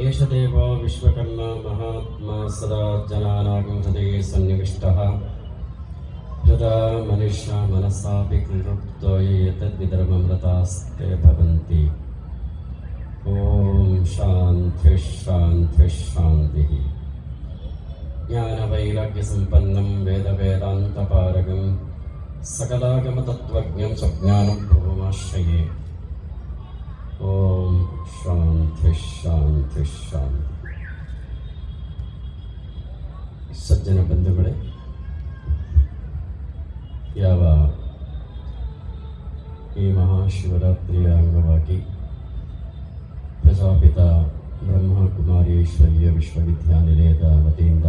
एष देवो विश्वकर्मा महात्मा सदा जनानां हृदये सन्निविष्टः। यदा मनुष्या मनसापि कृतो एतद्विधर्ममृतास्ते भवन्ति। ॐ शान्तिः शान्तिः शान्तिः। ज्ञानवैराग्यसम्पन्नं वेदवेदान्तपारगं सकलागमतत्त्वज्ञं भुवमाश्रये ಓಂ ಶಾಂತಿ ಶಾಂತಿ ಶಾಂತಿ ಸಜ್ಜನ ಬಂಧುಗಳೇ, ಯಾವ ಈ ಮಹಾಶಿವರಾತ್ರಿಯ ಅಂಗವಾಗಿ ಪ್ರಸಾಪಿತ ಬ್ರಹ್ಮಕುಮಾರೇಶ್ವರ್ಯ ವಿಶ್ವವಿದ್ಯಾನಿಲಯದ ವತಿಯಿಂದ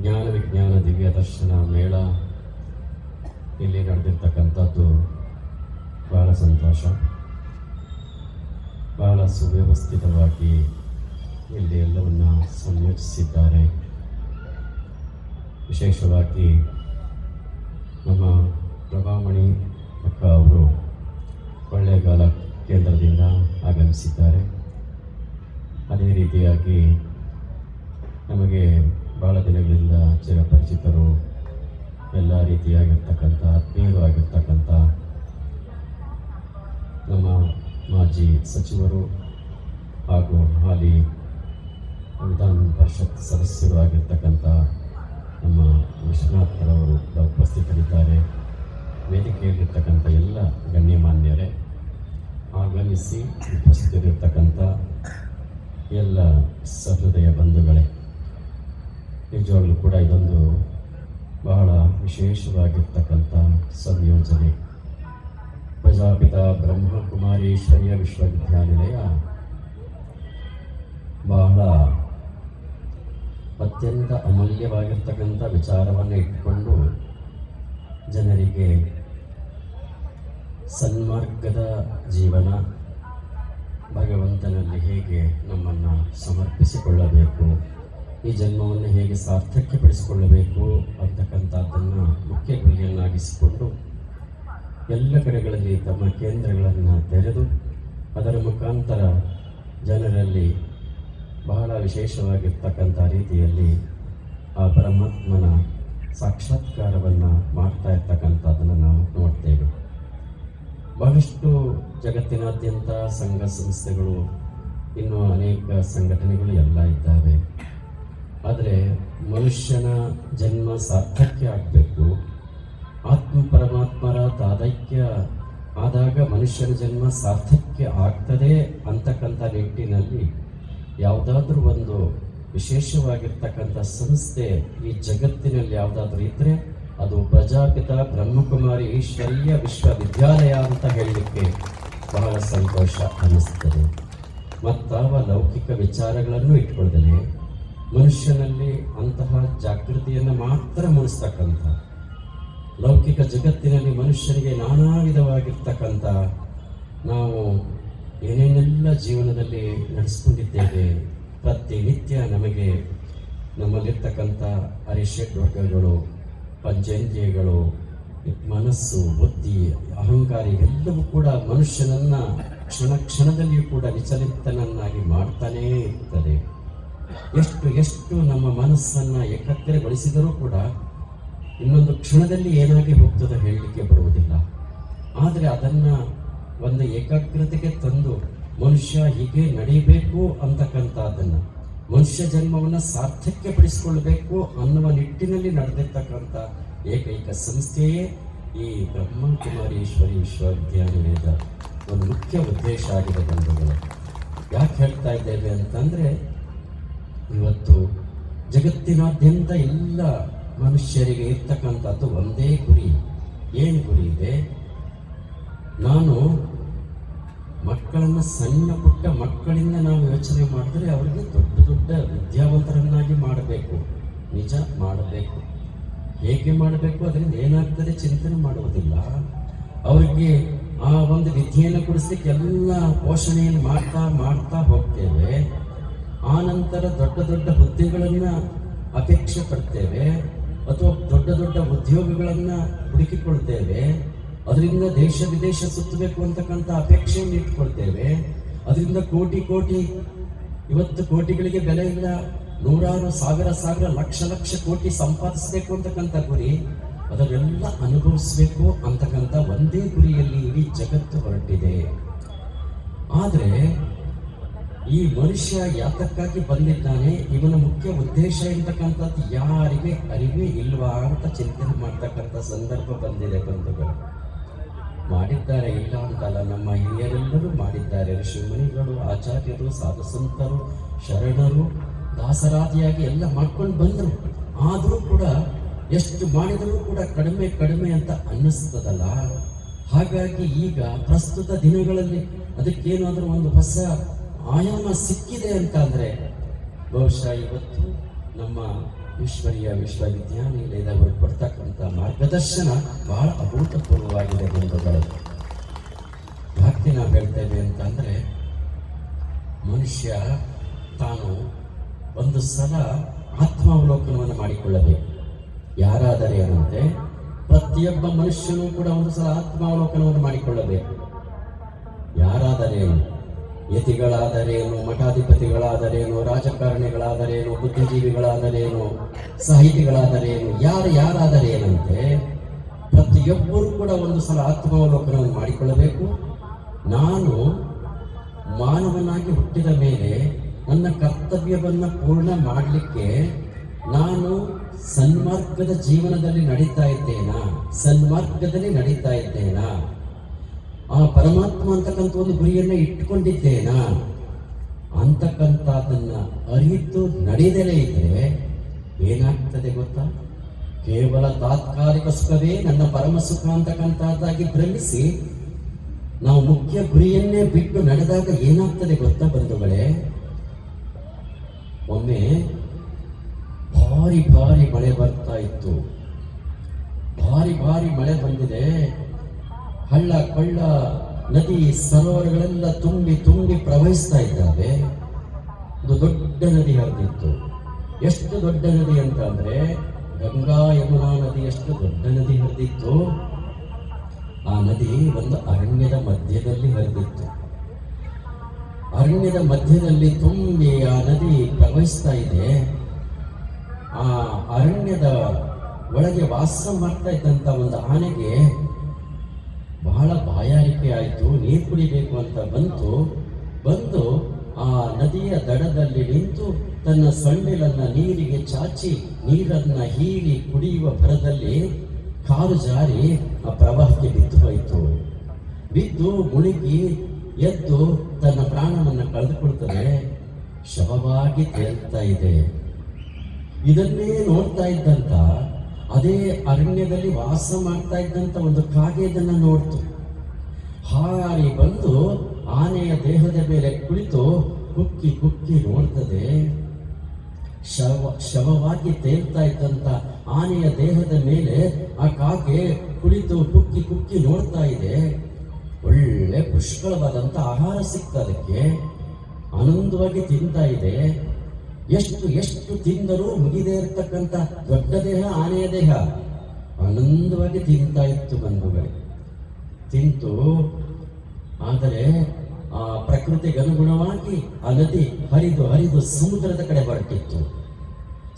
ಜ್ಞಾನ ವಿಜ್ಞಾನ ದಿವ್ಯ ದರ್ಶನ ಮೇಳ ಇಲ್ಲಿ ನಡೆದಿರ್ತಕ್ಕಂಥದ್ದು ಭಾಳ ಸಂತೋಷ. ಬಹಳ ಸುವ್ಯವಸ್ಥಿತವಾಗಿ ಇಲ್ಲಿ ಎಲ್ಲವನ್ನ ಸಂಯೋಜಿಸಿದ್ದಾರೆ. ವಿಶೇಷವಾಗಿ ನಮ್ಮ ಪ್ರಭಾಮಣಿ ಅಕ್ಕ ಅವರು ಕೊಳ್ಳೇಗಾಲ ಕೇಂದ್ರದಿಂದ ಆಗಮಿಸಿದ್ದಾರೆ. ಅದೇ ರೀತಿಯಾಗಿ ನಮಗೆ ಭಾಳ ದಿನಗಳಿಂದ ಚಿರಪರಿಚಿತರು, ಎಲ್ಲ ರೀತಿಯಾಗಿರ್ತಕ್ಕಂಥ ಆತ್ಮೀಯರು ಆಗಿರ್ತಕ್ಕಂಥ ನಮ್ಮ ಮಾಜಿ ಸಚಿವರು ಹಾಗೂ ಹಾಲಿ ವಿಧಾನ ಪರಿಷತ್ ಸದಸ್ಯರು ಆಗಿರ್ತಕ್ಕಂಥ ನಮ್ಮ ವಿಶ್ವನಾಥರವರು ಕೂಡ ಉಪಸ್ಥಿತರಿದ್ದಾರೆ. ವೇದಿಕೆಯಲ್ಲಿರ್ತಕ್ಕಂಥ ಎಲ್ಲ ಗಣ್ಯಮಾನ್ಯರೇ ಆಗಮಿಸಿ ಉಪಸ್ಥಿತರಿರ್ತಕ್ಕಂಥ ಎಲ್ಲ ಸಹೃದಯ ಬಂಧುಗಳೇ, ನಿಜವಾಗಲೂ ಕೂಡ ಇದೊಂದು ಬಹಳ ವಿಶೇಷವಾಗಿರ್ತಕ್ಕಂಥ ಸಂಯೋಜನೆ. ಪ್ರಜಾಪಿತ ಬ್ರಹ್ಮಕುಮಾರೀಶ್ವರ್ಯ ವಿಶ್ವವಿದ್ಯಾನಿಲಯ. ಬಹಳ ಅತ್ಯಂತ ಅಮೂಲ್ಯವಾಗಿರ್ತಕ್ಕಂಥ ವಿಚಾರವನ್ನು ಇಟ್ಟುಕೊಂಡು ಜನರಿಗೆ ಸನ್ಮಾರ್ಗದ ಜೀವನ ಭಗವಂತನಲ್ಲಿ ಹೇಗೆ ನಮ್ಮನ್ನು ಸಮರ್ಪಿಸಿಕೊಳ್ಳಬೇಕು, ಈ ಜನ್ಮವನ್ನು ಹೇಗೆ ಸಾರ್ಥಕ್ಯಪಡಿಸಿಕೊಳ್ಳಬೇಕು ಅಂತಕ್ಕಂಥದ್ದನ್ನು ಮುಖ್ಯ ಗುರಿಯನ್ನಾಗಿಸಿಕೊಂಡು ಎಲ್ಲ ಕಡೆಗಳಲ್ಲಿ ತಮ್ಮ ಕೇಂದ್ರಗಳನ್ನು ತೆರೆದು ಅದರ ಮುಖಾಂತರ ಜನರಲ್ಲಿ ಬಹಳ ವಿಶೇಷವಾಗಿರ್ತಕ್ಕಂಥ ರೀತಿಯಲ್ಲಿ ಆ ಪರಮಾತ್ಮನ ಸಾಕ್ಷಾತ್ಕಾರವನ್ನು ಮಾಡ್ತಾ ಇರ್ತಕ್ಕಂಥದ್ದನ್ನು ನಾವು ನೋಡ್ತೇವೆ. ಬಹಳಷ್ಟು ಜಗತ್ತಿನಾದ್ಯಂತ ಸಂಘ ಸಂಸ್ಥೆಗಳು ಇನ್ನೂ ಅನೇಕ ಸಂಘಟನೆಗಳು ಎಲ್ಲ ಇದ್ದಾವೆ. ಆದರೆ ಮನುಷ್ಯನ ಜನ್ಮ ಸಾರ್ಥಕ್ಯ ಆಗಬೇಕು. ಆತ್ಮ ಪರಮಾತ್ಮರ ತಾದೈಕ್ಯ ಆದಾಗ ಮನುಷ್ಯನ ಜನ್ಮ ಸಾರ್ಥಕ್ಯ ಆಗ್ತದೆ ಅಂತಕ್ಕಂಥ ನಿಟ್ಟಿನಲ್ಲಿ ಯಾವುದಾದ್ರೂ ಒಂದು ವಿಶೇಷವಾಗಿರ್ತಕ್ಕಂಥ ಸಂಸ್ಥೆ ಈ ಜಗತ್ತಿನಲ್ಲಿ ಯಾವುದಾದ್ರೂ ಇದ್ದರೆ ಅದು ಪ್ರಜಾಪಿತ ಬ್ರಹ್ಮಕುಮಾರಿ ಈಶ್ವರೀಯ ವಿಶ್ವವಿದ್ಯಾಲಯ ಅಂತ ಹೇಳಲಿಕ್ಕೆ ಬಹಳ ಸಂತೋಷ ಅನ್ನಿಸ್ತದೆ. ಮತ್ತಾವ ಲೌಕಿಕ ವಿಚಾರಗಳನ್ನು ಇಟ್ಕೊಳ್ದೇನೆ ಮನುಷ್ಯನಲ್ಲಿ ಅಂತಹ ಜಾಗೃತಿಯನ್ನು ಮಾತ್ರ ಮೂಡಿಸ್ತಕ್ಕಂಥ ಲೌಕಿಕ ಜಗತ್ತಿನಲ್ಲಿ ಮನುಷ್ಯನಿಗೆ ನಾನಾ ವಿಧವಾಗಿರ್ತಕ್ಕಂಥ ನಾವು ಏನೇನೆಲ್ಲ ಜೀವನದಲ್ಲಿ ನಡೆಸ್ಕೊಂಡಿದ್ದೇವೆ, ಪ್ರತಿನಿತ್ಯ ನಮಗೆ ನಮ್ಮಲ್ಲಿರ್ತಕ್ಕಂಥ ಅರಿಷಡ್ ವರ್ಗಗಳು ಪಂಚೇಂದ್ರಿಯಗಳು, ಮನಸ್ಸು, ಬುದ್ಧಿ, ಅಹಂಕಾರ, ಇವೆಲ್ಲವೂ ಕೂಡ ಮನುಷ್ಯನನ್ನ ಕ್ಷಣ ಕ್ಷಣದಲ್ಲಿಯೂ ಕೂಡ ವಿಚಲಿತನನ್ನಾಗಿ ಮಾಡ್ತಾನೇ ಇರ್ತದೆ. ಎಷ್ಟು ಎಷ್ಟು ನಮ್ಮ ಮನಸ್ಸನ್ನ ಏಕಾಗ್ರಗೊಳಿಸಿದರೂ ಕೂಡ ಇನ್ನೊಂದು ಕ್ಷಣದಲ್ಲಿ ಏನಾಗಿ ಹೋಗ್ತದೆ ಹೇಳಲಿಕ್ಕೆ ಬರುವುದಿಲ್ಲ. ಆದರೆ ಅದನ್ನ ಒಂದು ಏಕಾಗ್ರತೆಗೆ ತಂದು ಮನುಷ್ಯ ಹೀಗೆ ನಡೀಬೇಕು ಅದನ್ನು ಮನುಷ್ಯ ಜನ್ಮವನ್ನು ಜನ್ಮವನ್ನ ಸಾರ್ಥಕ್ಯಪಡಿಸಿಕೊಳ್ಬೇಕು ಅನ್ನುವ ನಿಟ್ಟಿನಲ್ಲಿ ನಡೆದಿರ್ತಕ್ಕಂಥ ಏಕೈಕ ಸಂಸ್ಥೆಯೇ ಈ ಬ್ರಹ್ಮಕುಮಾರೀಶ್ವರಿ ವಿಶ್ವವಿದ್ಯಾನಿಲಯದ ಒಂದು ಮುಖ್ಯ ಉದ್ದೇಶ ಆಗಿದೆ ಬಂಧುಗಳು. ಯಾಕೆ ಹೇಳ್ತಾ ಇದ್ದೇವೆ ಅಂತಂದ್ರೆ, ಇವತ್ತು ಜಗತ್ತಿನಾದ್ಯಂತ ಎಲ್ಲ ಮನುಷ್ಯರಿಗೆ ಇರ್ತಕ್ಕಂಥದ್ದು ಒಂದೇ ಗುರಿ ಏನು ಗುರಿ ಇದೆ? ನಾನು ಮಕ್ಕಳನ್ನ ಸಣ್ಣ ಪುಟ್ಟ ಮಕ್ಕಳಿಂದ ನಾವು ಯೋಚನೆ ಮಾಡಿದ್ರೆ ಅವರಿಗೆ ದೊಡ್ಡ ದೊಡ್ಡ ವಿದ್ಯಾವಂತರನ್ನಾಗಿ ಮಾಡಬೇಕು. ನಿಜ ಮಾಡಬೇಕು. ಹೇಗೆ ಮಾಡಬೇಕು? ಅದರಿಂದ ಏನಾಗ್ತದೆ? ಚಿಂತನೆ ಮಾಡುವುದಿಲ್ಲ. ಅವರಿಗೆ ಆ ಒಂದು ವಿದ್ಯೆಯನ್ನು ಕೊಡಿಸ್ಲಿಕ್ಕೆ ಎಲ್ಲ ಪೋಷಣೆಯನ್ನು ಮಾಡ್ತಾ ಮಾಡ್ತಾ ಹೋಗ್ತೇವೆ. ಆ ನಂತರ ದೊಡ್ಡ ದೊಡ್ಡ ಹುದ್ದೆಗಳನ್ನು ಅಪೇಕ್ಷೆ ಪಡ್ತೇವೆ. ಅಥವಾ ದೊಡ್ಡ ದೊಡ್ಡ ಉದ್ಯೋಗಗಳನ್ನ ಹುಡುಕಿಕೊಳ್ತೇವೆ, ಅದರಿಂದ ದೇಶ ವಿದೇಶ ಸುತ್ತಬೇಕು ಅಂತಕ್ಕಂಥ ಅಪೇಕ್ಷೆಯನ್ನು ಇಟ್ಕೊಳ್ತೇವೆ ಅದರಿಂದ ಕೋಟಿ ಕೋಟಿ, ಇವತ್ತು ಕೋಟಿಗಳಿಗೆ ಬೆಲೆ ಇಲ್ಲ ನೂರಾರು ಸಾವಿರ ಸಾವಿರ ಲಕ್ಷ ಲಕ್ಷ ಕೋಟಿ ಸಂಪಾದಿಸಬೇಕು ಅಂತಕ್ಕಂಥ ಗುರಿ, ಅದನ್ನೆಲ್ಲ ಅನುಭವಿಸಬೇಕು ಅಂತಕ್ಕಂಥ ಒಂದೇ ಗುರಿಯಲ್ಲಿ ಇಡೀ ಜಗತ್ತು ಹೊರಟಿದೆ. ಆದರೆ ಈ ಮನುಷ್ಯ ಯಾತಕ್ಕಾಗಿ ಬಂದಿದ್ದಾನೆ, ಇವನ ಮುಖ್ಯ ಉದ್ದೇಶ ಇರ್ತಕ್ಕಂಥದ್ದು ಯಾರಿಗೆ ಅರಿವೇ ಇಲ್ವಾ ಅಂತ ಚಿಂತನೆ ಮಾಡ್ತಕ್ಕಂಥ ಸಂದರ್ಭ ಬಂದಿದೆ ಬಂಧುಗಳು. ಮಾಡಿದ್ದಾರೆ ಇಲ್ಲ ಅಂತಲ್ಲ, ನಮ್ಮ ಹಿರಿಯರೆಲ್ಲರೂ ಮಾಡಿದ್ದಾರೆ. ಋಷಿಮುನಿಗಳು, ಆಚಾರ್ಯರು ಸಾಧು ಸಂತರು ಶರಣರು, ದಾಸರಾದಿಯಾಗಿ ಎಲ್ಲ ಮಾಡ್ಕೊಂಡು ಬಂದರು. ಆದರೂ ಕೂಡ ಎಷ್ಟು ಮಾಡಿದರೂ ಕೂಡ ಕಡಿಮೆ ಕಡಿಮೆ ಅಂತ ಅನ್ನಿಸ್ತದಲ್ಲ. ಹಾಗಾಗಿ ಈಗ ಪ್ರಸ್ತುತ ದಿನಗಳಲ್ಲಿ ಅದಕ್ಕೇನಾದರೂ ಒಂದು ಹೊಸ ಆಯಾಮ ಸಿಕ್ಕಿದೆ ಅಂತ ಅಂದ್ರೆ ಬಹುಶಃ ಇವತ್ತು ನಮ್ಮ ಈಶ್ವರೀಯ ವಿಶ್ವವಿದ್ಯಾನಿಲಯದ ಕೊಡ್ತಕ್ಕಂಥ ಮಾರ್ಗದರ್ಶನ ಬಹಳ ಅಭೂತಪೂರ್ವವಾಗಿದೆ ಬಂಧುಗಳು. ಯಾಕೆ ನಾವು ಹೇಳ್ತೇವೆ ಅಂತಂದ್ರೆ ಮನುಷ್ಯ ತಾನು ಒಂದು ಸಲ ಆತ್ಮಾವಲೋಕನವನ್ನು ಮಾಡಿಕೊಳ್ಳಬೇಕು. ಯಾರಾದರೆ ಏನಂತೆ ಪ್ರತಿಯೊಬ್ಬ ಮನುಷ್ಯನೂ ಕೂಡ ಒಂದು ಸಲ ಆತ್ಮಾವಲೋಕನವನ್ನು ಮಾಡಿಕೊಳ್ಳಬೇಕು. ಯಾರಾದರೇನು ಯತಿಗಳಾದರೇನು ಮಠಾಧಿಪತಿಗಳಾದರೇನು ರಾಜಕಾರಣಿಗಳಾದರೇನು ಬುದ್ಧಿಜೀವಿಗಳಾದರೇನು ಸಾಹಿತಿಗಳಾದರೇನು ಯಾರು ಯಾರಾದರೇನಂತೆ ಪ್ರತಿಯೊಬ್ಬರೂ ಕೂಡ ಒಂದು ಸಲ ಆತ್ಮಾವಲೋಕನವನ್ನು ಮಾಡಿಕೊಳ್ಳಬೇಕು. ನಾನು ಮಾನವನಾಗಿ ಹುಟ್ಟಿದ ಮೇಲೆ ನನ್ನ ಕರ್ತವ್ಯವನ್ನು ಪೂರ್ಣ ಮಾಡಲಿಕ್ಕೆ ನಾನು ಸನ್ಮಾರ್ಗದ ಜೀವನದಲ್ಲಿ ನಡೀತಾ ಇದ್ದೇನಾ? ಸನ್ಮಾರ್ಗದಲ್ಲಿ ನಡೀತಾ ಇದ್ದೇನಾ? ಆ ಪರಮಾತ್ಮ ಅಂತಕ್ಕಂಥ ಒಂದು ಗುರಿಯನ್ನ ಇಟ್ಕೊಂಡಿದ್ದೇನಾ ಅಂತಕ್ಕಂಥದ್ದನ್ನು ಅರಿತು ನಡೆಯದಲೇ ಇದ್ರೆ ಏನಾಗ್ತದೆ ಗೊತ್ತಾ? ಕೇವಲ ತಾತ್ಕಾಲಿಕ ಸುಖವೇ ನನ್ನ ಪರಮ ಸುಖ ಅಂತಕ್ಕಂಥದ್ದಾಗಿ ಭ್ರಮಿಸಿ ನಾವು ಮುಖ್ಯ ಗುರಿಯನ್ನೇ ಬಿಟ್ಟು ನಡೆದಾಗ ಏನಾಗ್ತದೆ ಗೊತ್ತಾ ಬಂಧುಗಳೇ? ಒಮ್ಮೆ ಭಾರಿ ಭಾರಿ ಮಳೆ ಬರ್ತಾ ಇತ್ತು. ಭಾರಿ ಭಾರಿ ಮಳೆ ಬಂದಿದೆ. ಹಳ್ಳ ಕೊಳ್ಳ ನದಿ ಸರೋವರಗಳೆಲ್ಲ ತುಂಬಿ ತುಂಬಿ ಪ್ರವಹಿಸ್ತಾ ಇದ್ದಾವೆ. ಒಂದು ದೊಡ್ಡ ನದಿ ಹರಿದಿತ್ತು. ಎಷ್ಟು ದೊಡ್ಡ ನದಿ ಅಂತ ಅಂದ್ರೆ ಗಂಗಾ ಯಮುನಾ ನದಿ ಎಷ್ಟು ದೊಡ್ಡ ನದಿ ಹರಿದಿತ್ತು. ಆ ನದಿ ಒಂದು ಅರಣ್ಯದ ಮಧ್ಯದಲ್ಲಿ ಹರಿದಿತ್ತು. ಅರಣ್ಯದ ಮಧ್ಯದಲ್ಲಿ ತುಂಬಿ ಆ ನದಿ ಪ್ರವಹಿಸ್ತಾ ಇದೆ. ಆ ಅರಣ್ಯದ ಒಳಗೆ ವಾಸ ಮಾಡ್ತಾ ಇದ್ದಂಥ ಒಂದು ಆನೆಗೆ ಬಹಳ ಬಾಯಾರಿಕೆ ಆಯಿತು, ನೀರು ಕುಡಿಬೇಕು ಅಂತ ಬಂತು. ಬಂದು ಆ ನದಿಯ ದಡದಲ್ಲಿ ನಿಂತು ತನ್ನ ಸೊಂಡಿಲನ್ನು ನೀರಿಗೆ ಚಾಚಿ, ನೀರನ್ನ ಹೀರಿ ಕುಡಿಯುವ ಭರದಲ್ಲಿ ಕಾರು ಜಾರಿ ಆ ಪ್ರವಾಹಕ್ಕೆ ಬಿದ್ದು ಹೋಯಿತು. ಬಿದ್ದು ಮುಳುಗಿ ಎದ್ದು ತನ್ನ ಪ್ರಾಣವನ್ನು ಕಳೆದುಕೊಳ್ತದೆ ಶವವಾಗಿ ತೇಲ್ತಾ ಇದೆ. ಇದನ್ನೇ ನೋಡ್ತಾ ಇದ್ದಂತ ಅದೇ ಅರಣ್ಯದಲ್ಲಿ ವಾಸ ಮಾಡ್ತಾ ಇದ್ದಂಥ ಒಂದು ಕಾಗೆ ಇದನ್ನು ನೋಡ್ತು. ಹಾರಿ ಬಂದು ಆನೆಯ ದೇಹದ ಮೇಲೆ ಕುಳಿತು ಕುಕ್ಕಿ ಕುಕ್ಕಿ ನೋಡ್ತದೆ. ಶವ, ಶವವಾಗಿ ತೇಲ್ತಾ ಇದ್ದಂತ ಆನೆಯ ದೇಹದ ಮೇಲೆ ಆ ಕಾಗೆ ಕುಳಿತು ಕುಕ್ಕಿ ಕುಕ್ಕಿ ನೋಡ್ತಾ ಇದೆ. ಒಳ್ಳೆ ಪುಷ್ಕಳವಾದಂತ ಆಹಾರ ಸಿಕ್ತದಕ್ಕೆ ಆನಂದವಾಗಿ ತಿಂತಾ ಇದೆ. ಎಷ್ಟು ಎಷ್ಟು ತಿಂದರೂ ಮುಗಿದೇ ಇರತಕ್ಕಂತ ದೊಡ್ಡ ದೇಹ, ಆನೆಯ ದೇಹ ಆನಂದವಾಗಿ ತಿಂತಾ ಇತ್ತು ಬಂಧುಗಳೇ. ತಿಂತು, ಆದರೆ ಆ ಪ್ರಕೃತಿಗೆ ಅನುಗುಣವಾಗಿ ಆ ನದಿ ಹರಿದು ಹರಿದು ಸಮುದ್ರದ ಕಡೆ ಹೊರಟಿತ್ತು.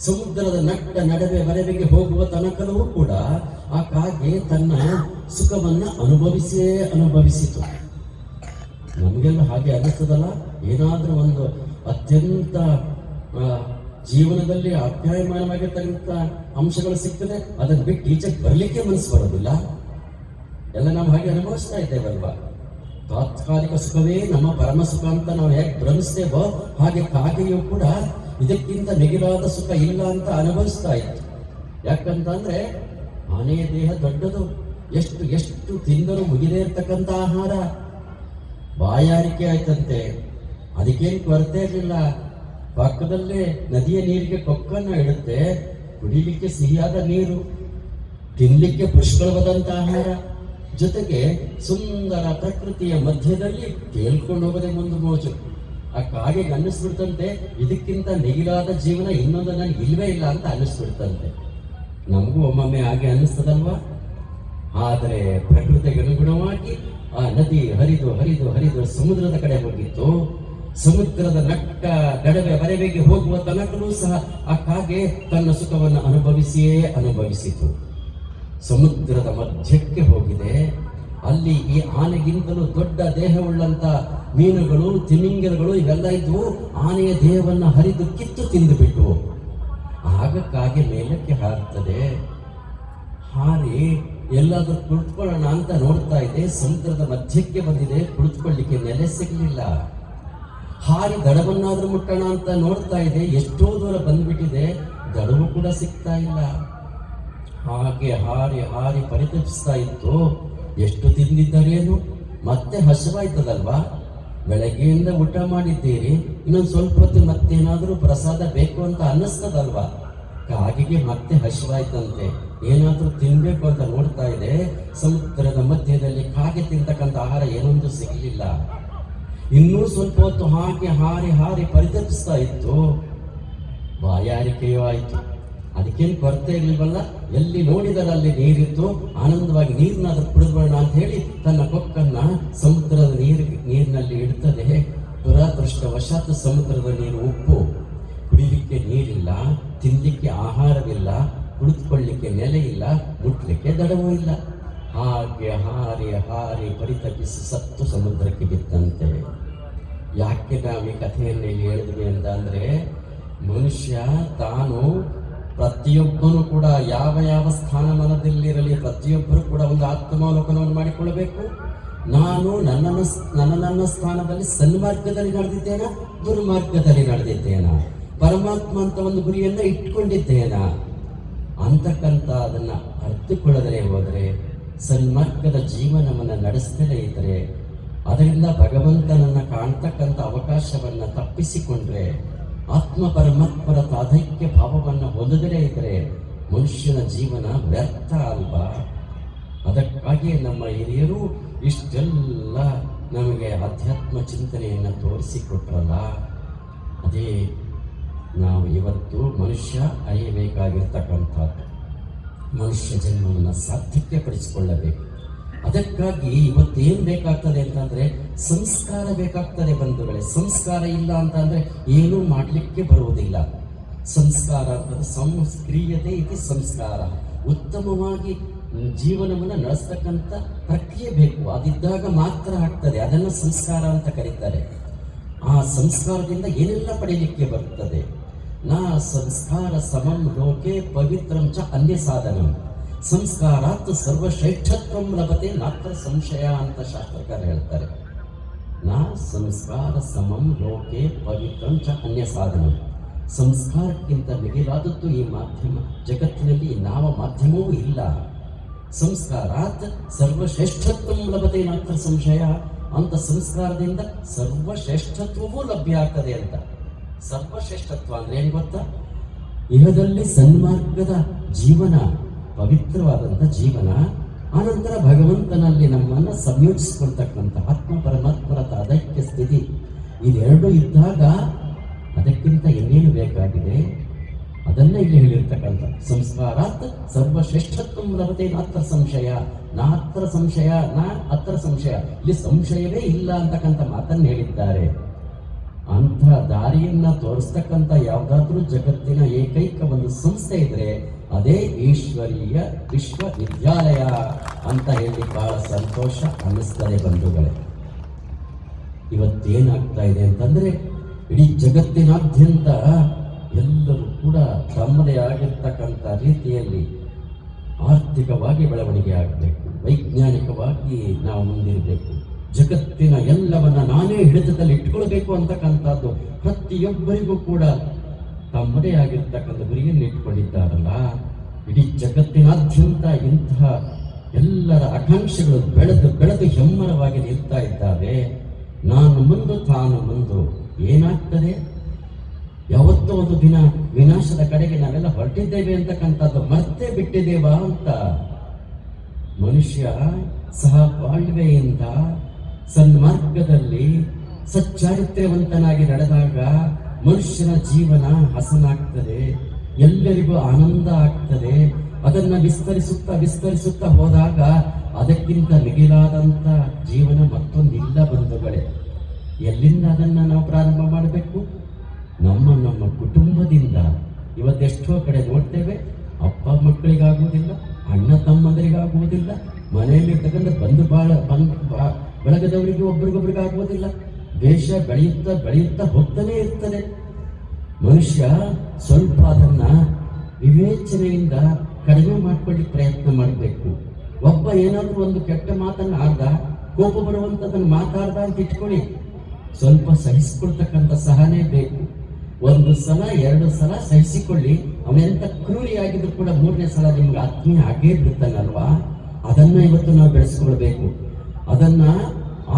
ಸಮುದ್ರದ ನಟ್ಟ ನಡುವೆ ಮರವಿಗೆ ಹೋಗುವ ತನಕವೂ ಕೂಡ ಆ ಕಾಗೆ ತನ್ನ ಸುಖವನ್ನು ಅನುಭವಿಸಿಯೇ ಅನುಭವಿಸಿತು. ನಮಗೆಲ್ಲ ಹಾಗೆ ಅನ್ನಿಸ್ತದಲ್ಲ? ಏನಾದರೂ ಒಂದು ಅತ್ಯಂತ ಜೀವನದಲ್ಲಿ ಅಪ್ಯಾಯಮಾನವಾಗಿರ್ತಕ್ಕಂಥ ಅಂಶಗಳು ಸಿಗ್ತದೆ, ಅದನ್ನು ಬಿಟ್ಟು ಟೀಚರ್ ಬರಲಿಕ್ಕೆ ಮನಸ್ಸು ಬರೋದಿಲ್ಲ. ಎಲ್ಲ ನಾವು ಹಾಗೆ ಅನುಭವಿಸ್ತಾ ಇದ್ದೇವಲ್ವಾ? ತಾತ್ಕಾಲಿಕ ಸುಖವೇ ನಮ್ಮ ಪರಮ ಸುಖ ಅಂತ ನಾವು ಹೇಗೆ ಭ್ರಮಿಸ್ತೇವೋ, ಹಾಗೆ ಕಾಗೆಯು ಕೂಡ ಇದಕ್ಕಿಂತ ಮಿಗಿಲಾದ ಸುಖ ಇಲ್ಲ ಅಂತ ಅನುಭವಿಸ್ತಾ ಇತ್ತು. ಯಾಕಂತಂದ್ರೆ ಆನೆಯ ದೇಹ ದೊಡ್ಡದು. ಎಷ್ಟು ಎಷ್ಟು ತಿಂದರೂ ಮುಗಿದೇ ಇರ್ತಕ್ಕಂಥ ಆಹಾರ. ಬಾಯಾರಿಕೆ ಆಯ್ತಂತೆ. ಅದಕ್ಕೇನು ಕೊರತೆ ಇರಲಿಲ್ಲ. ಪಕ್ಕದಲ್ಲೇ ನದಿಯ ನೀರಿಗೆ ಕೊಕ್ಕನ್ನು ಇಡುತ್ತೆ, ಕುಡಿಲಿಕ್ಕೆ ಸಿಹಿಯಾದ ನೀರು ತಿನ್ನಲಿಕ್ಕೆ ಪುಷ್ಕಳವಾದಂಥ ಆಹಾರ, ಜೊತೆಗೆ ಸುಂದರ ಪ್ರಕೃತಿಯ ಮಧ್ಯದಲ್ಲಿ ತೇಲ್ಕೊಂಡು ಹೋಗದೆ ಒಂದು ಮೋಜು. ಆ ಕಾಗೆಗೆ ಅನ್ನಿಸ್ಬಿಡ್ತಂತೆ ಇದಕ್ಕಿಂತ ನೆಗಿಲಾದ ಜೀವನ ಇನ್ನೊಂದು ನನಗೆ ಇಲ್ವೇ ಇಲ್ಲ ಅಂತ ಅನ್ನಿಸ್ಬಿಡ್ತಂತೆ. ನಮಗೂ ಒಮ್ಮೊಮ್ಮೆ ಹಾಗೆ ಅನ್ನಿಸ್ತದಲ್ವಾ? ಆದರೆ ಪ್ರಕೃತಿಗೆ ಅನುಗುಣವಾಗಿ ಆ ನದಿ ಹರಿದು ಹರಿದು ಹರಿದು ಸಮುದ್ರದ ಕಡೆ ಹೋಗಿತ್ತು. ಸಮುದ್ರದ ನಟ್ಟ ನಡುವೆ ಬರೆವೆಗೆ ಹೋಗುವ ತನಕನೂ ಸಹ ಆ ಕಾಗೆ ತನ್ನ ಸುಖವನ್ನು ಅನುಭವಿಸಿಯೇ ಅನುಭವಿಸಿತು. ಸಮುದ್ರದ ಮಧ್ಯಕ್ಕೆ ಹೋಗಿದೆ. ಅಲ್ಲಿ ಈ ಆನೆಗಿಂತಲೂ ದೊಡ್ಡ ದೇಹವುಳ್ಳಂತ ಮೀನುಗಳು, ತಿಮಿಂಗಲಗಳು ಇವೆಲ್ಲ ಇದ್ವು ಆನೆಯ ದೇಹವನ್ನು ಹರಿದು ಕಿತ್ತು ತಿಂದುಬಿಟ್ಟು ಆಗ ಕಾಗೆ ಮೇಲಕ್ಕೆ ಹಾರುತ್ತದೆ. ಹಾರಿ, ಎಲ್ಲಾದರೂ ಕುಳಿತುಕೊಳ್ಳೋಣ ಅಂತ ನೋಡ್ತಾ ಇದೆ. ಸಮುದ್ರದ ಮಧ್ಯಕ್ಕೆ ಬಂದಿದೆ. ಕುಳಿತುಕೊಳ್ಳಿಕ್ಕೆ ನೆಲೆ ಸಿಗಲಿಲ್ಲ. ಹಾರಿ ದಡವನ್ನಾದ್ರೂ ಮುಟ್ಟೋಣ ಅಂತ ನೋಡ್ತಾ ಇದೆ. ಎಷ್ಟೋ ದೂರ ಬಂದ್ಬಿಟ್ಟಿದೆ. ದಡವು ಕೂಡ ಸಿಗ್ತಾ ಇಲ್ಲ. ಹಾಗೆ ಹಾರಿ ಹಾರಿ ಪರಿತಪಿಸ್ತಾ ಇತ್ತು. ಎಷ್ಟು ತಿಂದಿದ್ದಾರೇನು? ಮತ್ತೆ ಹಸಿವಾಯ್ತದಲ್ವಾ? ಬೆಳಗ್ಗೆಯಿಂದ ಊಟ ಮಾಡಿದ್ದೀರಿ. ಇನ್ನೊಂದು ಸ್ವಲ್ಪ ಹೊತ್ತು ಮತ್ತೇನಾದರೂ ಪ್ರಸಾದ ಬೇಕು ಅಂತ ಅನ್ನಿಸ್ತದಲ್ವಾ? ಕಾಗಿಗೆ ಮತ್ತೆ ಹಸಿವಾಯ್ತಂತೆ. ಏನಾದರೂ ತಿನ್ನಬೇಕು ಅಂತ ನೋಡ್ತಾ ಇದೆ. ಸಮುದ್ರದ ಮಧ್ಯದಲ್ಲಿ ಕಾಗೆ ತಿಂತಕ್ಕಂಥ ಆಹಾರ ಏನೊಂದು ಸಿಗಲಿಲ್ಲ. ಇನ್ನೂ ಸ್ವಲ್ಪ ಹೊತ್ತು ಹಾಗೆ ಹಾರಿ ಹಾರಿ ಪರಿತಪಿಸ್ತಾ ಇತ್ತು. ಬಾಯಾರಿಕೆಯೂ ಆಯಿತು. ಅದಕ್ಕೇನು ಕೊರತೆ ಇರ್ಲಿಲ್ವಲ್ಲ? ಎಲ್ಲಿ ನೋಡಿದರಲ್ಲಿ ನೀರಿತ್ತು. ಆನಂದವಾಗಿ ನೀರಿನಾದರೂ ಕುಡಿದ್ಬೇಡ ಅಂತ ಹೇಳಿ ತನ್ನ ಕೊಕ್ಕನ್ನ ಸಮುದ್ರದ ನೀರು ನೀರಿನಲ್ಲಿ ಇಡ್ತದೆ. ದುರಾದೃಷ್ಟವಶಾತ್ ಸಮುದ್ರದ ನೀರು ಉಪ್ಪು. ಕುಡಿಲಿಕ್ಕೆ ನೀರಿಲ್ಲ ತಿನ್ನಲಿಕ್ಕೆ ಆಹಾರವಿಲ್ಲ ಕುಳಿತುಕೊಳ್ಳಿಕ್ಕೆ ನೆಲೆ ಇಲ್ಲ, ಮುಟ್ಲಿಕ್ಕೆ ದಡವೂ ಇಲ್ಲ. ಹಾಗೆ ಹಾರಿ ಹಾರಿ ಪರಿತಪಿಸಿ ಸತ್ತು ಸಮುದ್ರಕ್ಕೆ ಬಿತ್ತಂತೆ. ಯಾಕೆ ನಾವು ಈ ಕಥೆಯನ್ನು ಇಲ್ಲಿ ಹೇಳಿದ್ವಿ ಅಂತ ಅಂದರೆ ಮನುಷ್ಯ ತಾನು ಪ್ರತಿಯೊಬ್ಬನು ಕೂಡ ಯಾವ ಯಾವ ಸ್ಥಾನಮಾನದಲ್ಲಿರಲಿ, ಪ್ರತಿಯೊಬ್ಬರು ಕೂಡ ಒಂದು ಆತ್ಮಾವಲೋಕನವನ್ನು ಮಾಡಿಕೊಳ್ಳಬೇಕು. ನಾನು ನನ್ನನ್ನು ನನ್ನ ನನ್ನ ಸ್ಥಾನದಲ್ಲಿ ಸನ್ಮಾರ್ಗದಲ್ಲಿ ನಡೆದಿದ್ದೇನಾ, ದುರ್ಮಾರ್ಗದಲ್ಲಿ ನಡೆದಿದ್ದೇನಾ, ಪರಮಾತ್ಮ ಅಂತ ಒಂದು ಗುರಿಯನ್ನು ಇಟ್ಕೊಂಡಿದ್ದೇನಾ? ಅಂತಕ್ಕಂಥ ಅದನ್ನ ಅರ್ಥಕೊಳ್ಳದಲೇ ಹೋದರೆ ಸನ್ಮಾರ್ಗದ ಜೀವನವನ್ನು ನಡೆಸ್ತಲೇ ಇದ್ದರೆ, ಅದರಿಂದ ಭಗವಂತನನ್ನು ಕಾಣ್ತಕ್ಕಂಥ ಅವಕಾಶವನ್ನು ತಪ್ಪಿಸಿಕೊಂಡ್ರೆ, ಆತ್ಮ ಪರಮಾತ್ಮರ ತಾಧೈಕ್ಯ ಭಾವವನ್ನು ಹೊಂದದೇ ಇದ್ದರೆ ಮನುಷ್ಯನ ಜೀವನ ವ್ಯರ್ಥ ಅಲ್ವಾ? ಅದಕ್ಕಾಗಿಯೇ ನಮ್ಮ ಹಿರಿಯರು ಇಷ್ಟೆಲ್ಲ ನಮಗೆ ಅಧ್ಯಾತ್ಮ ಚಿಂತನೆಯನ್ನು ತೋರಿಸಿಕೊಟ್ರಲ್ಲ. ಅದೇ ನಾವು ಇವತ್ತು ಮನುಷ್ಯ ಅರಿಯಬೇಕಾಗಿರ್ತಕ್ಕಂಥದ್ದು. ಮನುಷ್ಯ ಜನ್ಮವನ್ನು ಸಾರ್ಥಕ್ಯ ಪಡಿಸಿಕೊಳ್ಳಬೇಕು ಅದಕ್ಕಾಗಿ ಇವತ್ತೇನು ಬೇಕಾಗ್ತದೆ ಅಂತಂದರೆ ಸಂಸ್ಕಾರ ಬೇಕಾಗ್ತದೆ ಬಂಧುಗಳೇ. ಸಂಸ್ಕಾರ ಇಲ್ಲ ಅಂತಂದರೆ ಏನೂ ಮಾಡಲಿಕ್ಕೆ ಬರುವುದಿಲ್ಲ. ಸಂಸ್ಕಾರ ಅಂತಂದ್ರೆ ಸಂಸ್ಕ್ರಿಯತೆ ಇದು ಸಂಸ್ಕಾರ. ಉತ್ತಮವಾಗಿ ಜೀವನವನ್ನು ನಡೆಸ್ತಕ್ಕಂಥ ಪ್ರಕ್ರಿಯೆ ಬೇಕು. ಅದಿದ್ದಾಗ ಮಾತ್ರ ಆಗ್ತದೆ. ಅದನ್ನು ಸಂಸ್ಕಾರ ಅಂತ ಕರೀತಾರೆ. ಆ ಸಂಸ್ಕಾರದಿಂದ ಏನೆಲ್ಲ ಪಡೆಯಲಿಕ್ಕೆ ಬರ್ತದೆ? ನಾ ಸಂಸ್ಕಾರ ಸಮಂ ಲೋಕೆ ಚ ಅನ್ಯ ಸಾಧನಂ. ಸಂಸ್ಕಾರಾತ್ ಸರ್ವಶ್ರೇಷ್ಠತ್ವಂ ಲಭತೆ ನಾತ್ರ ಸಂಶಯ ಅಂತ ಶಾಸ್ತ್ರಕಾರ ಹೇಳ್ತಾರೆ. ನಾ ಸಂಸ್ಕಾರ ಸಮಂ ಲೋಕೆ ಪವಿತ್ರಂ ಚ ಅನ್ಯ ಸಾಧನಂ. ಸಂಸ್ಕಾರಕ್ಕಿಂತ ಮಿಗಿಲಾದದ್ದು ಈ ಮಾಧ್ಯಮ, ಜಗತ್ತಿನಲ್ಲಿ ಯಾವ ಮಾಧ್ಯಮವೂ ಇಲ್ಲ. ಸಂಸ್ಕಾರಾತ್ ಸರ್ವಶ್ರೇಷ್ಠತ್ವಂ ಲಭತೆ ನಾತ್ರ ಸಂಶಯ ಅಂತ ಸಂಸ್ಕಾರದಿಂದ ಸರ್ವಶ್ರೇಷ್ಠತ್ವವೂ ಲಭ್ಯ ಆಗ್ತದೆ ಅಂತ. ಸರ್ವಶ್ರೇಷ್ಠತ್ವ ಅಂದ್ರೆ ಏನ್ ಗೊತ್ತಾ? ಇಹದಲ್ಲಿ ಸನ್ಮಾರ್ಗದ ಜೀವನ ಪವಿತ್ರವಾದಂಥ ಜೀವನ, ಆನಂತರ ಭಗವಂತನಲ್ಲಿ ನಮ್ಮನ್ನ ಸಂಯೋಜಿಸಿಕೊಳ್ತಕ್ಕಂಥ ಆತ್ಮ ಪರಮಾತ್ಮರ ಅದಕ್ಕೆ ಸ್ಥಿತಿ, ಇದೆರಡು ಇದ್ದಾಗ ಅದಕ್ಕಿಂತ ಇನ್ನೇನು ಬೇಕಾಗಿದೆ? ಅದನ್ನ ಇಲ್ಲಿ ಹೇಳಿರ್ತಕ್ಕಂಥ ಸಂಸ್ಕಾರಾತ್ ಸರ್ವಶ್ರೇಷ್ಠತ್ವ ಲಭತೆ ನಾತ್ರ ಸಂಶಯ. ನಾತ್ರ ಸಂಶಯ, ನಾ ಅತ್ರ ಸಂಶಯ. ಇಲ್ಲಿ ಸಂಶಯವೇ ಇಲ್ಲ ಅಂತಕ್ಕಂಥ ಮಾತನ್ನು ಹೇಳಿದ್ದಾರೆ. ಅಂಥ ದಾರಿಯನ್ನ ತೋರಿಸ್ತಕ್ಕಂಥ ಯಾವುದಾದ್ರೂ ಜಗತ್ತಿನ ಏಕೈಕ ಒಂದು ಸಂಸ್ಥೆ ಇದ್ರೆ ಅದೇ ಈಶ್ವರೀಯ ವಿಶ್ವವಿದ್ಯಾಲಯ ಅಂತ ಹೇಳಿ ಬಹಳ ಸಂತೋಷ ಅನ್ನಿಸ್ತದೆ ಬಂಧುಗಳೇ. ಇವತ್ತೇನಾಗ್ತಾ ಇದೆ ಅಂತಂದ್ರೆ ಇಡೀ ಜಗತ್ತಿನಾದ್ಯಂತ ಎಲ್ಲರೂ ಕೂಡ ತಮ್ಮದೇ ಆಗಿರ್ತಕ್ಕಂಥ ರೀತಿಯಲ್ಲಿ ಆರ್ಥಿಕವಾಗಿ ಬೆಳವಣಿಗೆ ಆಗಬೇಕು, ವೈಜ್ಞಾನಿಕವಾಗಿ ನಾವು ಮುಂದಿರಬೇಕು. ಜಗತ್ತಿನ ಎಲ್ಲವನ್ನ ನಾನೇ ಹಿಡಿತದಲ್ಲಿ ಇಟ್ಕೊಳ್ಬೇಕು ಅಂತಕ್ಕಂಥದ್ದು ಪ್ರತಿಯೊಬ್ಬರಿಗೂ ಕೂಡ ತಮ್ಮದೇ ಆಗಿರ್ತಕ್ಕಂಥ ಗುರಿಯನ್ನು ಇಟ್ಕೊಂಡಿದ್ದಾರಲ್ಲ? ಇಡೀ ಜಗತ್ತಿನಾದ್ಯಂತ ಇಂತಹ ಎಲ್ಲರ ಆಕಾಂಕ್ಷೆಗಳು ಬೆಳೆದು ಬೆಳೆದು ಹೆಮ್ಮರವಾಗಿ ನಿಲ್ತಾ ಇದ್ದಾವೆ. ನಾನು ಮುಂದು, ತಾನು ಮುಂದು. ಏನಾಗ್ತದೆ? ಯಾವತ್ತೋ ಒಂದು ದಿನ ವಿನಾಶದ ಕಡೆಗೆ ನಾವೆಲ್ಲ ಹೊರಟಿದ್ದೇವೆ ಅಂತಕ್ಕಂಥದ್ದು ಮತ್ತೆ ಬಿಟ್ಟಿದ್ದೇವಾ ಅಂತ? ಮನುಷ್ಯ ಸಹ ಬಾಳ್ವೆಯಿಂದ ಸನ್ಮಾರ್ಗದಲ್ಲಿ ಸಚ್ಚಾರಿತ್ರ್ಯವಂತನಾಗಿ ನಡೆದಾಗ ಮನುಷ್ಯನ ಜೀವನ ಹಸನಾಗ್ತದೆ, ಎಲ್ಲರಿಗೂ ಆನಂದ ಆಗ್ತದೆ. ಅದನ್ನ ವಿಸ್ತರಿಸುತ್ತಾ ವಿಸ್ತರಿಸುತ್ತಾ ಹೋದಾಗ ಅದಕ್ಕಿಂತ ಮಿಗಿಲಾದಂತ ಜೀವನ ಮತ್ತೊಂದಿಲ್ಲ ಬಂಧುಗಳೇ. ಎಲ್ಲಿಂದ ಅದನ್ನ ನಾವು ಪ್ರಾರಂಭ ಮಾಡಬೇಕು? ನಮ್ಮ ನಮ್ಮ ಕುಟುಂಬದಿಂದ. ಇವತ್ತೆಷ್ಟೋ ಕಡೆ ನೋಡ್ತೇವೆ, ಅಪ್ಪ ಮಕ್ಕಳಿಗಾಗುವುದಿಲ್ಲ, ಅಣ್ಣ ತಮ್ಮಂದರಿಗಾಗುವುದಿಲ್ಲ, ಮನೆಯಲ್ಲಿರ್ತಕ್ಕಂಥ ಬಂಧು ಬಾಳ ಬಂಧು ಬಾ- ಒಬ್ರಿಗೊಬ್ರಿಗೆ ಆಗುವುದಿಲ್ಲ. ದೇಶ ಬೆಳೆಯುತ್ತಾ ಬೆಳೆಯುತ್ತಾ ಹೋಗ್ತಲೇ ಇರ್ತದೆ. ಮನುಷ್ಯ ಸ್ವಲ್ಪ ಅದನ್ನ ವಿವೇಚನೆಯಿಂದ ಕಡಿಮೆ ಮಾಡ್ಕೊಳ್ಳಿ ಪ್ರಯತ್ನ ಮಾಡಬೇಕು. ಒಬ್ಬ ಏನಾದರೂ ಒಂದು ಕೆಟ್ಟ ಮಾತನ್ನು ಆಡ್ದ, ಕೋಪ ಬರುವಂತದನ್ನ ಮಾತಾಡ್ದ ಅಂತ ಇಟ್ಕೊಳ್ಳಿ. ಸ್ವಲ್ಪ ಸಹಿಸಿಕೊಳ್ತಕ್ಕಂಥ ಸಹನೆ ಬೇಕು. ಒಂದು ಸಲ, ಎರಡು ಸಲ ಸಹಿಸಿಕೊಳ್ಳಿ. ಅವನೆಂತ ಕ್ರೂರಿಯಾಗಿದ್ರು ಕೂಡ ಮೂರನೇ ಸಲ ನಿಮ್ಗೆ ಆತ್ಮೀಯ ಆಗೇ ಬಿಡ್ತಾನಲ್ವಾ ಅದನ್ನ ಇವತ್ತು ನಾವು ಬೆಳೆಸ್ಕೊಳ್ಬೇಕು. ಅದನ್ನ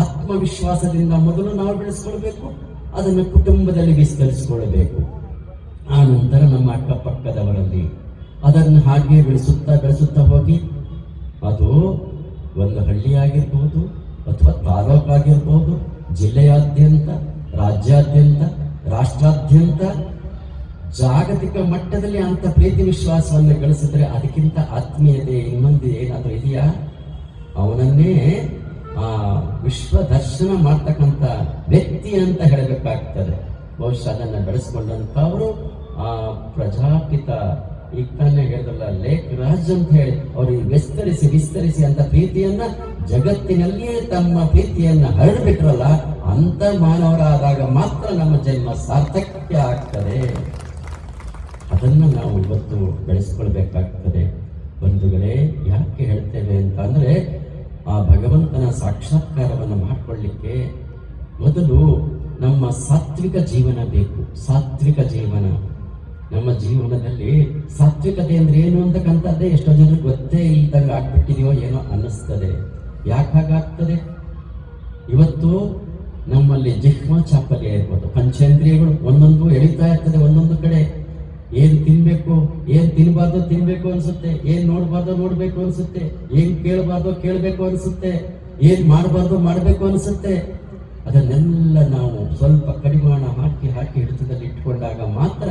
ಆತ್ಮವಿಶ್ವಾಸದಿಂದ ಮೊದಲು ನಾವು ಬೆಳೆಸ್ಕೊಳ್ಬೇಕು, ಅದನ್ನು ಕುಟುಂಬದಲ್ಲಿ ವಿಸ್ತರಿಸಿಕೊಳ್ಳಬೇಕು ಆ ನಂತರ ನಮ್ಮ ಅಕ್ಕಪಕ್ಕದವರಲ್ಲಿ ಅದನ್ನು ಹಾಗೆ ಬೆಳೆಸುತ್ತಾ ಬೆಳೆಸುತ್ತಾ ಹೋಗಿ, ಅದು ಒಂದು ಹಳ್ಳಿಯಾಗಿರ್ಬೋದು ಅಥವಾ ತಾಲೂಕಾಗಿರ್ಬೋದು ಜಿಲ್ಲೆಯಾದ್ಯಂತ, ರಾಜ್ಯಾದ್ಯಂತ, ರಾಷ್ಟ್ರಾದ್ಯಂತ ಜಾಗತಿಕ ಮಟ್ಟದಲ್ಲಿ ಅಂತ ಪ್ರೀತಿ ವಿಶ್ವಾಸವನ್ನು ಗಳಿಸಿದ್ರೆ ಅದಕ್ಕಿಂತ ಆತ್ಮೀಯತೆ ಇನ್ನೊಂದು ಏನಾದರೂ ಇದೆಯಾ? ಅವನನ್ನೇ ಆ ವಿಶ್ವ ದರ್ಶನ ಮಾಡ್ತಕ್ಕಂಥ ವ್ಯಕ್ತಿ ಅಂತ ಹೇಳಬೇಕಾಗ್ತದೆ. ಬಹುಶಃ ಅದನ್ನ ಬೆಳೆಸ್ಕೊಂಡಂಥವರು ಆ ಪ್ರಜಾಪಿತ ಈಗ ತಾನೇ ಹೇಳಿದ್ರಲ್ಲ ಲೇಖ ರಾಜ್ ಅಂತ ಹೇಳಿ ಅವರು ವಿಸ್ತರಿಸಿ ವಿಸ್ತರಿಸಿ ಅಂತ ಪ್ರೀತಿಯನ್ನ ಜಗತ್ತಿನಲ್ಲಿಯೇ ತಮ್ಮ ಪ್ರೀತಿಯನ್ನ ಹರಡ್ಬಿಟ್ರಲ್ಲ, ಅಂತ ಮಾನವರಾದಾಗ ಮಾತ್ರ ನಮ್ಮ ಜನ್ಮ ಸಾರ್ಥಕ್ಯ ಆಗ್ತದೆ. ಅದನ್ನು ನಾವು ಇವತ್ತು ಬೆಳೆಸ್ಕೊಳ್ಬೇಕಾಗ್ತದೆ. ಬಂಧುಗಳೇ, ಯಾಕೆ ಹೇಳ್ತೇವೆ ಅಂತ ಅಂದ್ರೆ ಆ ಭಗವಂತನ ಸಾಕ್ಷಾತ್ಕಾರವನ್ನು ಮಾಡಿಕೊಳ್ಳಿಕ್ಕೆ ಮೊದಲು ನಮ್ಮ ಸಾತ್ವಿಕ ಜೀವನ ಬೇಕು. ಸಾತ್ವಿಕ ಜೀವನ. ನಮ್ಮ ಜೀವನದಲ್ಲಿ ಸಾತ್ವಿಕತೆ ಅಂದ್ರೆ ಏನು ಅಂತಕ್ಕಂಥದ್ದೇ ಎಷ್ಟೋ ಜನರು ಗೊತ್ತೇ ಇಲ್ದಂಗೆ ಆಗ್ಬಿಟ್ಟಿದೆಯೋ ಏನೋ ಅನ್ನಿಸ್ತದೆ. ಯಾಕೆ ಹಾಗಾಗ್ತದೆ? ಇವತ್ತು ನಮ್ಮಲ್ಲಿ ಜಿಹ್ಮ ಚಾಪಲ್ಯ ಇರ್ಬೋದು. ಪಂಚೇಂದ್ರಿಯಗಳು ಒಂದೊಂದು ಎಳಿತಾ ಇರ್ತದೆ ಒಂದೊಂದು ಕಡೆ. ಏನ್ ತಿನ್ಬೇಕು, ಏನ್ ತಿನ್ಬಾರ್ದು ತಿನ್ಬೇಕು ಅನ್ಸುತ್ತೆ, ಏನ್ ನೋಡ್ಬಾರ್ದು ನೋಡ್ಬೇಕು ಅನ್ಸುತ್ತೆ, ಏನ್ ಕೇಳಬಾರ್ದು ಕೇಳಬೇಕು ಅನ್ಸುತ್ತೆ, ಏನ್ ಮಾಡಬಾರ್ದು ಮಾಡಬೇಕು ಅನ್ಸುತ್ತೆ. ಅದನ್ನೆಲ್ಲ ನಾವು ಸ್ವಲ್ಪ ಕಡಿಮಾಣ ಹಾಕಿ ಹಾಕಿ ಹಿಡಿತದಲ್ಲಿ ಇಟ್ಕೊಂಡಾಗ ಮಾತ್ರ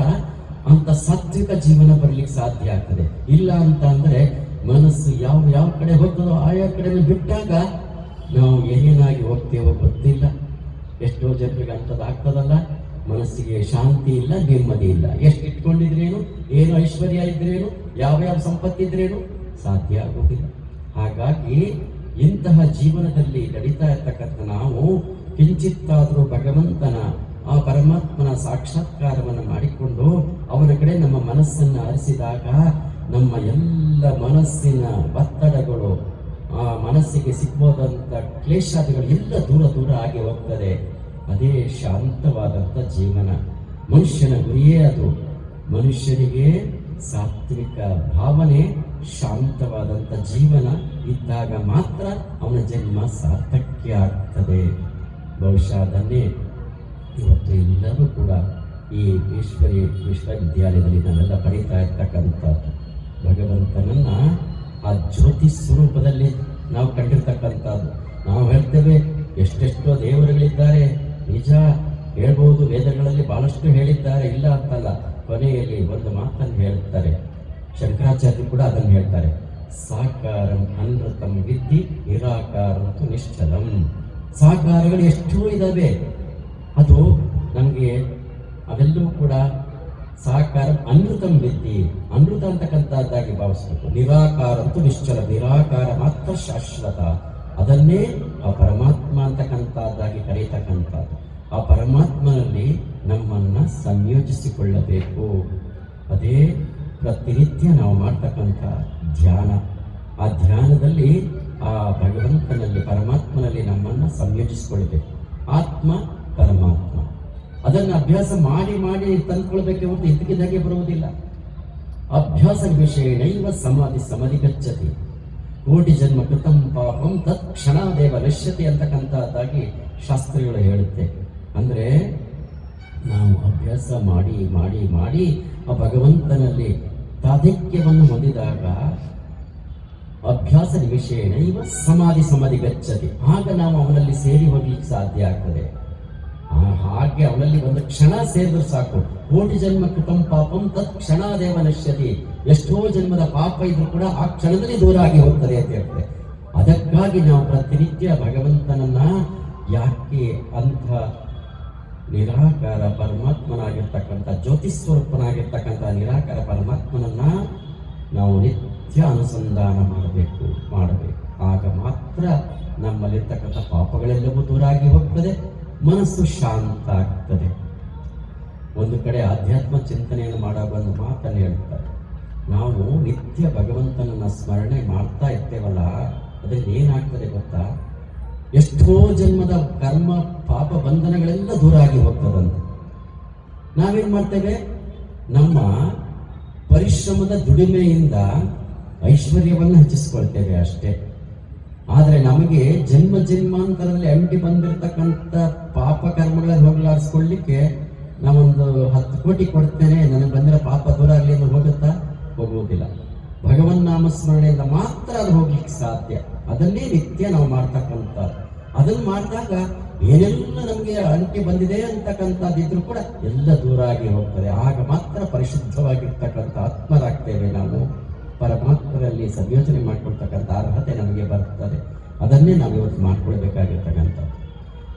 ಅಂತ ಸಾತ್ವಿಕ ಜೀವನ ಬರ್ಲಿಕ್ಕೆ ಸಾಧ್ಯ ಆಗ್ತದೆ. ಇಲ್ಲ ಅಂತ ಅಂದ್ರೆ ಮನಸ್ಸು ಯಾವ ಯಾವ ಕಡೆ ಹೋಗ್ತದೋ ಆಯಾ ಕಡೆ ಬಿಟ್ಟಾಗ ನಾವು ಏನೇನಾಗಿ ಹೋಗ್ತೇವೋ ಗೊತ್ತಿಲ್ಲ. ಎಷ್ಟೋ ಜನರಿಗೆ ಅಂಥದ್ದು ಆಗ್ತದಲ್ಲ. ಮನಸ್ಸಿಗೆ ಶಾಂತಿ ಇಲ್ಲ, ನೆಮ್ಮದಿ ಇಲ್ಲ. ಎಷ್ಟು ಇಟ್ಕೊಂಡಿದ್ರೇನು? ಏನು ಐಶ್ವರ್ಯ ಇದ್ರೇನು? ಯಾವ ಯಾವ ಸಂಪತ್ತಿದ್ರೇನು? ಸಾಧ್ಯ ಆಗೋದಿಲ್ಲ. ಹಾಗಾಗಿ ಇಂತಹ ಜೀವನದಲ್ಲಿ ನಡೀತಾ ಇರ್ತಕ್ಕಂಥ ನಾವು ಕಿಂಚಿತ್ತಾದರೂ ಭಗವಂತನ, ಆ ಪರಮಾತ್ಮನ ಸಾಕ್ಷಾತ್ಕಾರವನ್ನು ಮಾಡಿಕೊಂಡು ಅವನ ಕಡೆ ನಮ್ಮ ಮನಸ್ಸನ್ನು ಅರಿಸಿದಾಗ ನಮ್ಮ ಎಲ್ಲ ಮನಸ್ಸಿನ ಒತ್ತಡಗಳು, ಆ ಮನಸ್ಸಿಗೆ ಸಿಗ್ಬೋದಂತ ಕ್ಲೇಶಾದಿಗಳು ಎಲ್ಲ ದೂರ ದೂರ ಆಗಿ ಹೋಗ್ತದೆ. ಅದೇ ಶಾಂತವಾದಂಥ ಜೀವನ. ಮನುಷ್ಯನ ಗುರಿಯೇ ಅದು. ಮನುಷ್ಯನಿಗೆ ಸಾತ್ವಿಕ ಭಾವನೆ ಶಾಂತವಾದಂಥ ಜೀವನ ಇದ್ದಾಗ ಮಾತ್ರ ಅವನ ಜನ್ಮ ಸಾರ್ಥಕ್ಯ ಆಗ್ತದೆ. ಬಹುಶಃ ಅದನ್ನೇ ಇವತ್ತು ಎಲ್ಲರೂ ಕೂಡ ಈ ಈಶ್ವರಿ ವಿಶ್ವವಿದ್ಯಾಲಯದಲ್ಲಿ ನಾವೆಲ್ಲ ಪಡೀತಾ ಇರ್ತಕ್ಕಂಥದ್ದು ಭಗವಂತನನ್ನ ಆ ಜ್ಯೋತಿ ಸ್ವರೂಪದಲ್ಲಿ ನಾವು ಕಂಡಿರ್ತಕ್ಕಂಥದ್ದು. ನಾವು ಹೇಳ್ತೇವೆ, ಎಷ್ಟೆಷ್ಟೋ ದೇವರುಗಳಿದ್ದಾರೆ. ನಿಜ ಹೇಳ್ಬಹುದು ವೇದಗಳಲ್ಲಿ ಬಹಳಷ್ಟು ಹೇಳಿದ್ದಾರೆ. ಇಲ್ಲ ಅಂತಲ್ಲ, ಕೊನೆಯಲ್ಲಿ ಒಂದು ಮಾತನ್ನು ಹೇಳುತ್ತಾರೆ. ಶಂಕರಾಚಾರ್ಯರು ಕೂಡ ಅದನ್ನು ಹೇಳ್ತಾರೆ. ಸಾಕಾರಂ ಅನೃತಂ ವಿದ್ಧಿ ನಿರಾಕಾರಂತು ನಿಶ್ಚಲಂ. ಸಾಕಾರಗಳು ಎಷ್ಟೋ ಇದ್ದಾವೆ ಅದು ನಮಗೆ ಅವೆಲ್ಲವೂ ಕೂಡ ಸಾಕಾರ ಅನೃತಂ ವಿದ್ಧಿ. ಅನೃತ ಅಂತಕ್ಕಂಥದ್ದಾಗಿ ಭಾವಿಸಬೇಕು. ನಿರಾಕಾರ ಅಂತೂ ನಿಶ್ಚಲ, ನಿರಾಕಾರ ಮಾತ್ರ ಶಾಶ್ವತ. ಅದನ್ನೇ ಆ ಪರಮಾತ್ಮ ಅಂತಕ್ಕಂಥದ್ದಾಗಿ ಕರೀತಕ್ಕಂಥದ್ದು ಆ ಪರಮಾತ್ಮನಲ್ಲಿ ನಮ್ಮನ್ನ ಸಂಯೋಜಿಸಿಕೊಳ್ಳಬೇಕು. ಅದೇ ಪ್ರತಿನಿತ್ಯ ನಾವು ಮಾಡ್ತಕ್ಕಂಥ ಧ್ಯಾನ. ಆ ಧ್ಯಾನದಲ್ಲಿ ಆ ಭಗವಂತನಲ್ಲಿ, ಪರಮಾತ್ಮನಲ್ಲಿ ನಮ್ಮನ್ನ ಸಂಯೋಜಿಸಿಕೊಳ್ಬೇಕು ಆತ್ಮ, ಪರಮಾತ್ಮ. ಅದನ್ನು ಅಭ್ಯಾಸ ಮಾಡಿ ಮಾಡಿ ತಂದ್ಕೊಳ್ಬೇಕೆ ಹೊರತು ಇದ್ದಕ್ಕಿದ್ದಾಗೆ ಬರುವುದಿಲ್ಲ. ಅಭ್ಯಾಸ ವಿಷಯನೈವ ಸಮಾಧಿ ಸಮಾಧಿ ಗಚ್ಚತಿ. ಕೋಟಿ ಜನ್ಮ ಕೃತಂ ಪಾಪಂ ತತ್ ಕ್ಷಣಾದೇವ ನಶ್ಯತೆ ಅಂತಕ್ಕಂಥದ್ದಾಗಿ ಶಾಸ್ತ್ರಿಗಳು ಹೇಳುತ್ತೆ. ಅಂದ್ರೆ ನಾವು ಅಭ್ಯಾಸ ಮಾಡಿ ಮಾಡಿ ಮಾಡಿ ಆ ಭಗವಂತನಲ್ಲಿ ತಾಧಿಕ್ಯವನ್ನು ಹೊಂದಿದಾಗ ಅಭ್ಯಾಸ ವಿಷಯನ ಇವ ಸಮಾಧಿ ಸಮಾಧಿ ಗಚ್ಚತಿ ಆಗ ನಾವು ಅವನಲ್ಲಿ ಸೇರಿ ಹೋಗ್ಲಿಕ್ಕೆ ಸಾಧ್ಯ ಆಗ್ತದೆ. ಹಾಗೆ ಅವನಲ್ಲಿ ಒಂದು ಕ್ಷಣ ಸೇರಿದ್ರೆ ಸಾಕು. ಕೋಟಿ ಜನ್ಮ ಕೃತಂ ಪಾಪಂ ತತ್ ಕ್ಷಣಾದೇವ ನಶ್ಯತಿ. ಎಷ್ಟೋ ಜನ್ಮದ ಪಾಪ ಇದ್ರೂ ಕೂಡ ಆ ಕ್ಷಣದಲ್ಲಿ ದೂರ ಆಗಿ ಹೋಗ್ತದೆ ಅಂತ ಹೇಳ್ತಾರೆ. ಅದಕ್ಕಾಗಿ ನಾವು ಪ್ರತಿನಿತ್ಯ ಭಗವಂತನನ್ನ ಯಾಕೆ ಅಂಥ ನಿರಾಕಾರ ಪರಮಾತ್ಮನಾಗಿರ್ತಕ್ಕಂಥ ಜ್ಯೋತಿ ಸ್ವರೂಪನಾಗಿರ್ತಕ್ಕಂಥ ನಿರಾಕಾರ ಪರಮಾತ್ಮನನ್ನ ನಾವು ನಿತ್ಯ ಅನುಸಂಧಾನ ಮಾಡಬೇಕು ಮಾಡಬೇಕು. ಆಗ ಮಾತ್ರ ನಮ್ಮಲ್ಲಿರ್ತಕ್ಕಂಥ ಪಾಪಗಳೆಲ್ಲವೂ ದೂರ ಆಗಿ ಹೋಗ್ತದೆ. ಮನಸ್ಸು ಶಾಂತ ಆಗ್ತದೆ. ಒಂದು ಕಡೆ ಆಧ್ಯಾತ್ಮ ಚಿಂತನೆಯನ್ನು ಮಾಡೋ ಬಂದು ಮಾತನ್ನು ಹೇಳ್ತಾರೆ. ನಾವು ನಿತ್ಯ ಭಗವಂತನನ್ನ ಸ್ಮರಣೆ ಮಾಡ್ತಾ ಇರ್ತೇವಲ್ಲ, ಅದರಿಂದ ಏನಾಗ್ತದೆ ಗೊತ್ತಾ? ಎಷ್ಟೋ ಜನ್ಮದ ಕರ್ಮ, ಪಾಪ, ಬಂಧನಗಳೆಲ್ಲ ದೂರ ಆಗಿ ಹೋಗ್ತದಂತೆ. ನಾವೇನು ಮಾಡ್ತೇವೆ? ನಮ್ಮ ಪರಿಶ್ರಮದ ದುಡಿಮೆಯಿಂದ ಐಶ್ವರ್ಯವನ್ನು ಹೆಚ್ಚಿಸ್ಕೊಳ್ತೇವೆ ಅಷ್ಟೇ. ಆದರೆ ನಮಗೆ ಜನ್ಮ ಜನ್ಮಾಂತರದಲ್ಲಿ ಅಂಟಿ ಬಂದಿರತಕ್ಕಂಥ ಪಾಪ ಕರ್ಮಗಳಲ್ಲಿ ಹೋಗ್ಲಾಡಿಸ್ಕೊಳ್ಳಿಕ್ಕೆ ನಾವೊಂದು ಹತ್ತು ಕೋಟಿ ಕೊಡ್ತೇನೆ. ನನಗೆ ಬಂದಿರೋ ಪಾಪ ದೂರ ಆಗಲಿ ಅಂತ ಹೋಗುತ್ತಾ? ಹೋಗುವುದಿಲ್ಲ. ಭಗವನ್ ನಾಮ ಸ್ಮರಣೆಯಿಂದ ಮಾತ್ರ ಅದು ಹೋಗ್ಲಿಕ್ಕೆ ಸಾಧ್ಯ. ಅದನ್ನೇ ನಿತ್ಯ ನಾವು ಮಾಡ್ತಕ್ಕಂಥ ಅದನ್ನ ಮಾಡಿದಾಗ ಏನೆಲ್ಲ ನಮಗೆ ಅಂಟಿ ಬಂದಿದೆ ಅಂತಕ್ಕಂಥದ್ದಿದ್ರು ಕೂಡ ಎಲ್ಲ ದೂರ ಆಗಿ ಹೋಗ್ತದೆ. ಆಗ ಮಾತ್ರ ಪರಿಶುದ್ಧವಾಗಿರ್ತಕ್ಕಂಥ ಆತ್ಮರಾಗ್ತೇವೆ ನಾವು. ಪರಮಾತ್ಮರಲ್ಲಿ ಸಂಯೋಜನೆ ಮಾಡ್ಕೊಳ್ತಕ್ಕಂಥ ಅರ್ಹತೆ ನಮಗೆ ಬರ್ತದೆ. ಅದನ್ನೇ ನಾವು ಇವತ್ತು ಮಾಡ್ಕೊಳ್ಬೇಕಾಗಿರ್ತಕ್ಕಂಥದ್ದು.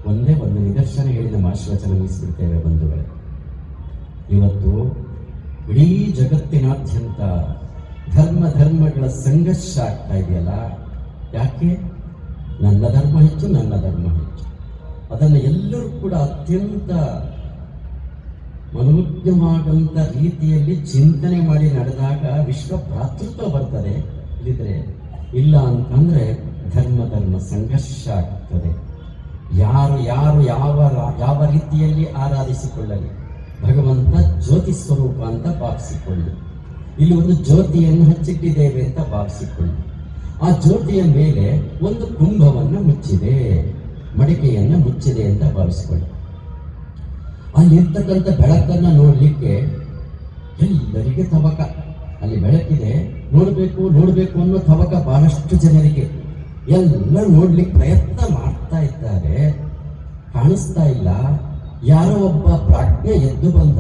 ಒಂದೇ ಒಂದು ನಿದರ್ಶನ ಹೇಳಿ ನಮ್ಮ ಆಶ್ವಾಸನ ಮುಗಿಸಿಬಿಡ್ತೇವೆ ಬಂಧುಗಳೇ. ಇವತ್ತು ಇಡೀ ಜಗತ್ತಿನಾದ್ಯಂತ ಧರ್ಮ ಧರ್ಮಗಳ ಸಂಘರ್ಷ ಆಗ್ತಾ ಇದೆಯಲ್ಲ? ಯಾಕೆ? ನನ್ನ ಧರ್ಮ ಹೆಚ್ಚು, ನನ್ನ ಧರ್ಮ ಹೆಚ್ಚು. ಅದನ್ನು ಎಲ್ಲರೂ ಕೂಡ ಅತ್ಯಂತ ಮನೋಜ್ಞವಾದಂಥ ರೀತಿಯಲ್ಲಿ ಚಿಂತನೆ ಮಾಡಿ ನಡೆದಾಗ ವಿಶ್ವ ಭ್ರಾತೃತ್ವ ಬರ್ತದೆ. ಇಲ್ಲಿದ್ರೆ ಇಲ್ಲ ಅಂತಂದರೆ ಧರ್ಮ ಧರ್ಮ ಸಂಘರ್ಷ ಆಗ್ತದೆ. ಯಾರು ಯಾರು ಯಾವ ಯಾವ ರೀತಿಯಲ್ಲಿ ಆರಾಧಿಸಿಕೊಳ್ಳಲಿ? ಭಗವಂತ ಜ್ಯೋತಿ ಸ್ವರೂಪ ಅಂತ ಭಾವಿಸಿಕೊಳ್ಳಿ. ಇಲ್ಲಿ ಒಂದು ಜ್ಯೋತಿಯನ್ನು ಹಚ್ಚಿಟ್ಟಿದ್ದೇವೆ ಅಂತ ಭಾವಿಸಿಕೊಳ್ಳಿ. ಆ ಜ್ಯೋತಿಯ ಮೇಲೆ ಒಂದು ಕುಂಭವನ್ನು ಮುಚ್ಚಿದೆ. ಮಡಿಕೆಯನ್ನು ಮುಚ್ಚಿದೆ ಅಂತ ಭಾವಿಸಿಕೊಳ್ಳಿ. ಅಲ್ಲಿರ್ತಕ್ಕಂಥ ಬೆಳಕನ್ನ ನೋಡಲಿಕ್ಕೆ ಎಲ್ಲರಿಗೆ ತವಕ. ಅಲ್ಲಿ ಬೆಳಕಿದೆ. ನೋಡಬೇಕು ನೋಡಬೇಕು ಅನ್ನೋ ತವಕ ಬಹಳಷ್ಟು ಜನರಿಗೆ. ಎಲ್ಲ ನೋಡ್ಲಿಕ್ಕೆ ಪ್ರಯತ್ನ ಮಾಡ್ತಾ ಇದ್ದಾರೆ. ಕಾಣಿಸ್ತಾ ಇಲ್ಲ. ಯಾರೋ ಒಬ್ಬ ಪ್ರಾಜ್ಞೆ ಎದ್ದು ಬಂದ,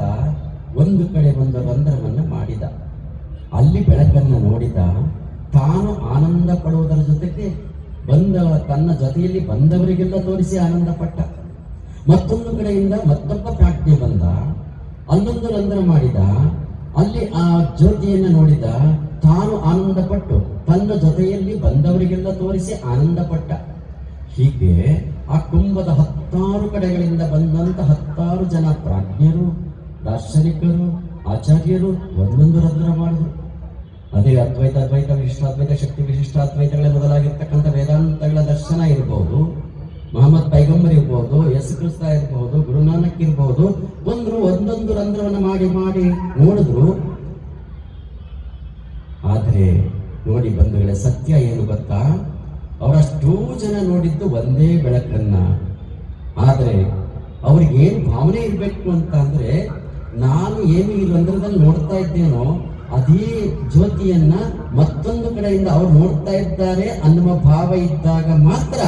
ಒಂದು ಕಡೆ ಬಂದ ರಂಧ್ರವನ್ನು ಮಾಡಿದ. ಅಲ್ಲಿ ಬೆಳಕನ್ನು ನೋಡಿದ, ತಾನು ಆನಂದ ಪಡುವುದರ ಜೊತೆಗೆ ಬಂದ, ತನ್ನ ಜೊತೆಯಲ್ಲಿ ಬಂದವರಿಗೆಲ್ಲ ತೋರಿಸಿ ಆನಂದ ಪಟ್ಟ. ಮತ್ತೊಂದು ಕಡೆಯಿಂದ ಮತ್ತೊಬ್ಬ ಪ್ರಾಜ್ಞೆ ಬಂದ. ಅಲ್ಲೊಂದು ರಂಧ್ರ ಮಾಡಿದ. ಅಲ್ಲಿ ಆ ಜ್ಯೋತಿಯನ್ನು ನೋಡಿದ. ತಾನು ಆನಂದಪಟ್ಟು ತನ್ನ ಜೊತೆಯಲ್ಲಿ ಬಂದವರಿಗೆಲ್ಲ ತೋರಿಸಿ ಆನಂದಪಟ್ಟ. ಹೀಗೆ ಆ ಕುಂಭದ ಹತ್ತಾರು ಕಡೆಗಳಿಂದ ಬಂದಂತ ಹತ್ತಾರು ಜನ ಪ್ರಾಜ್ಞರು, ದಾರ್ಶನಿಕರು, ಆಚಾರ್ಯರು ಒಂದೊಂದು ರಂಧ್ರ ಮಾಡಿದ್ರು. ಅದೇ ಅದ್ವೈತ ಅದ್ವೈತ, ವಿಶಿಷ್ಟಾದ್ವೈತ, ಶಕ್ತಿ ವಿಶಿಷ್ಟಾದ್ವೈತಗಳೇ ಮೊದಲಾಗಿರ್ತಕ್ಕಂಥ ವೇದಾಂತಗಳ ದರ್ಶನ ಇರಬಹುದು ಮಹಮ್ಮದ್ ಪೈಗಂಬರ್ ಇರ್ಬೋದು, ಯೇಸು ಕ್ರಿಸ್ತ ಇರಬಹುದು ಗುರುನಾನಕ್ ಇರಬಹುದು ಒಂದ್ರು ಒಂದೊಂದು ರಂಧ್ರವನ್ನು ಮಾಡಿ ಮಾಡಿ ನೋಡಿದ್ರು. ಆದ್ರೆ ನೋಡಿ ಬಂಧುಗಳೇ, ಸತ್ಯ ಏನು ಗೊತ್ತಾ? ಅವರಷ್ಟೂ ಜನ ನೋಡಿದ್ದು ಒಂದೇ ಬೆಳಕನ್ನ. ಆದರೆ ಅವ್ರಿಗೆ ಏನು ಭಾವನೆ ಇರಬೇಕು ಅಂತ ಅಂದ್ರೆ ನಾನು ಏನು ಈ ರಂಧ್ರದಲ್ಲಿ ನೋಡ್ತಾ ಇದ್ದೇನೋ ಅದೇ ಜ್ಯೋತಿಯನ್ನ ಮತ್ತೊಂದು ಕಡೆಯಿಂದ ಅವ್ರು ನೋಡ್ತಾ ಇದ್ದಾರೆ ಅನ್ನುವ ಭಾವ ಇದ್ದಾಗ ಮಾತ್ರ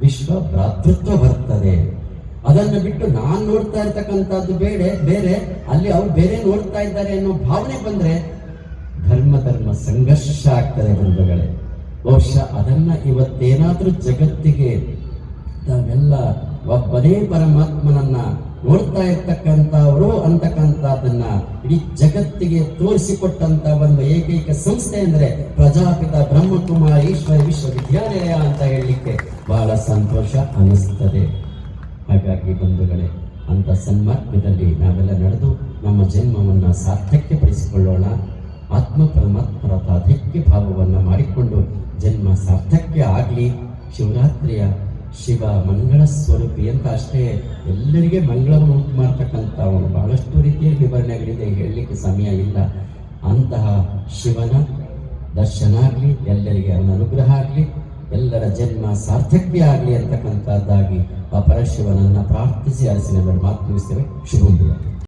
ವಿಶ್ವ ಭ್ರಾತೃತ್ವ ಬರ್ತದೆ. ಅದನ್ನು ಬಿಟ್ಟು ನಾನು ನೋಡ್ತಾ ಇರ್ತಕ್ಕಂಥದ್ದು ಬೇರೆ ಬೇರೆ, ಅಲ್ಲಿ ಅವ್ರು ಬೇರೆ ನೋಡ್ತಾ ಇದ್ದಾರೆ ಅನ್ನೋ ಭಾವನೆ ಬಂದ್ರೆ ಧರ್ಮ ಧರ್ಮ ಸಂಘರ್ಷ ಆಗ್ತದೆ ಬಂಧುಗಳೇ ಬಹುಶಃ ಅದನ್ನ ಇವತ್ತೇನಾದರೂ ಜಗತ್ತಿಗೆ ತಾವೆಲ್ಲ ಒಬ್ಬನೇ ಪರಮಾತ್ಮನನ್ನ ನೋಡ್ತಾ ಇರ್ತಕ್ಕಂಥವರು ಅಂತಕ್ಕಂಥದ್ದನ್ನ ಇಡೀ ಜಗತ್ತಿಗೆ ತೋರಿಸಿಕೊಟ್ಟಂತ ಒಂದು ಏಕೈಕ ಸಂಸ್ಥೆ ಅಂದ್ರೆ ಪ್ರಜಾಪಿತ ಬ್ರಹ್ಮಕುಮಾರ ಈಶ್ವರ ವಿಶ್ವವಿದ್ಯಾಲಯ ಅಂತ ಹೇಳಲಿಕ್ಕೆ ಬಹಳ ಸಂತೋಷ ಅನಿಸ್ತದೆ ಹಾಗಾಗಿ ಬಂಧುಗಳೇ, ಅಂತ ಸನ್ಮಾರ್ಗದಲ್ಲಿ ನಾವೆಲ್ಲ ನಡೆದು ನಮ್ಮ ಜನ್ಮವನ್ನ ಸಾರ್ಥಕ್ಯ ಪಡಿಸಿಕೊಳ್ಳೋಣ ಆತ್ಮ ಪರಮಾತ್ಮರ ತಾಧಕ್ಯ ಭಾವವನ್ನು ಮಾಡಿಕೊಂಡು ಜನ್ಮ ಸಾರ್ಥಕ್ಯ ಆಗಲಿ. ಶಿವರಾತ್ರಿಯ ಶಿವ ಮಂಗಳ ಸ್ವರೂಪಿ ಅಂತ ಅಷ್ಟೇ ಎಲ್ಲರಿಗೆ ಮಂಗಳವನ್ನು ಉಂಟು ಮಾಡ್ತಕ್ಕಂಥ ಅವನು ಬಹಳಷ್ಟು ರೀತಿಯ ವಿವರಣೆಗಳಿದೆ ಹೇಳಲಿಕ್ಕೆ ಸಮಯ ಇಲ್ಲ. ಅಂತಹ ಶಿವನ ದರ್ಶನ ಆಗಲಿ, ಎಲ್ಲರಿಗೆ ಅವನ ಅನುಗ್ರಹ ಆಗಲಿ, ಎಲ್ಲರ ಜನ್ಮ ಸಾರ್ಥಕ್ಯ ಆಗಲಿ ಅಂತಕ್ಕಂಥದ್ದಾಗಿ ಆ ಪರಶಿವನನ್ನು ಪ್ರಾರ್ಥಿಸಿ ಅರಸಿನ ಮಾತು ತಿಳಿಸ್ತೇವೆ ಶುಭ